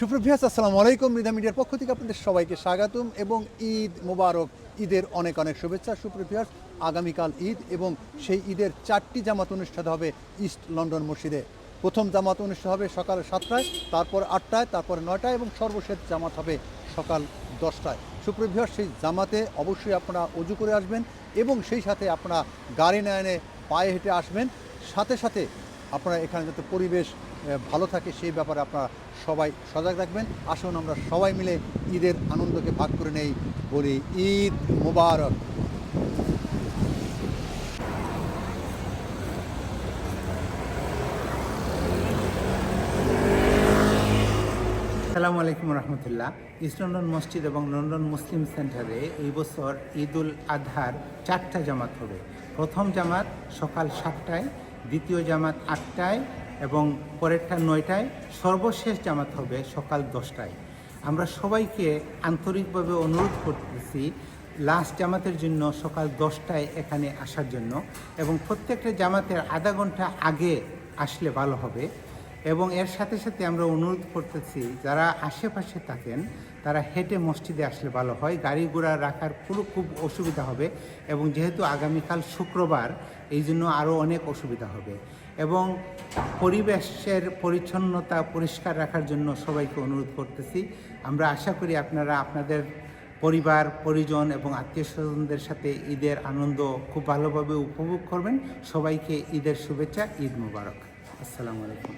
সুপ্রভিয়াস আসসালামু আলাইকুম। মৃধা মিডিয়ার পক্ষ থেকে আপনাদের সবাইকে স্বাগতম এবং ঈদ মোবারক, ঈদের অনেক অনেক শুভেচ্ছা। সুপ্রভিয়াস আগামীকাল ঈদ এবং সেই ঈদের চারটি জামাত অনুষ্ঠিত হবে ইস্ট লন্ডন মসজিদে। প্রথম জামাত অনুষ্ঠিত হবে সকাল সাতটায়, তারপর আটটায়, তারপর নয়টায় এবং সর্বশেষ জামাত হবে সকাল দশটায়। সুপ্রভিয়াস সেই জামাতে অবশ্যই আপনারা অজু করে আসবেন এবং সেই সাথে আপনারা গাড়ি না এনে পায়ে হেঁটে আসবেন। সাথে সাথে আপনারা এখানে যাতে পরিবেশ ভালো থাকে সেই ব্যাপারে আপনারা সবাই সজাগ রাখবেন। আসুন আমরা সবাই মিলে ঈদের আনন্দকে ভাগ করে নেই বলি ঈদ মুবারক। আসসালামু আলাইকুম রহমতুল্লাহ। ইস্ট লন্ডন মসজিদ এবং লন্ডন মুসলিম সেন্টারে এই বছর ঈদ উল আজহার চারটা জামাত হবে। প্রথম জামাত সকাল সাতটায় দ্বিতীয় জামাত আটটায় এবং পরেরটা নয়টায় সর্বশেষ জামাত হবে সকাল দশটায়। আমরা সবাইকে আন্তরিকভাবে অনুরোধ করতেছি লাস্ট জামাতের জন্য সকাল দশটায় এখানে আসার জন্য এবং প্রত্যেকটা জামাতের আধা ঘণ্টা আগে আসলে ভালো হবে। এবং এর সাথে সাথে আমরা অনুরোধ করতেছি, যারা আশেপাশে থাকেন, তারা হেঁটে মসজিদে আসলে ভালো হয়। গাড়ি ঘোড়া রাখার পুরো খুব অসুবিধা হবে এবং যেহেতু আগামীকাল শুক্রবার, এই জন্য আরও অনেক অসুবিধা হবে। এবং পরিবেশের পরিচ্ছন্নতা পরিষ্কার রাখার জন্য সবাইকে অনুরোধ করতেছি। আমরা আশা করি আপনারা আপনাদের পরিবার, পরিজন এবং আত্মীয় স্বজনদের সাথে ঈদের আনন্দ খুব ভালোভাবে উপভোগ করবেন। সবাইকে ঈদের শুভেচ্ছা, ঈদ মুবারক। আসসালামু আলাইকুম।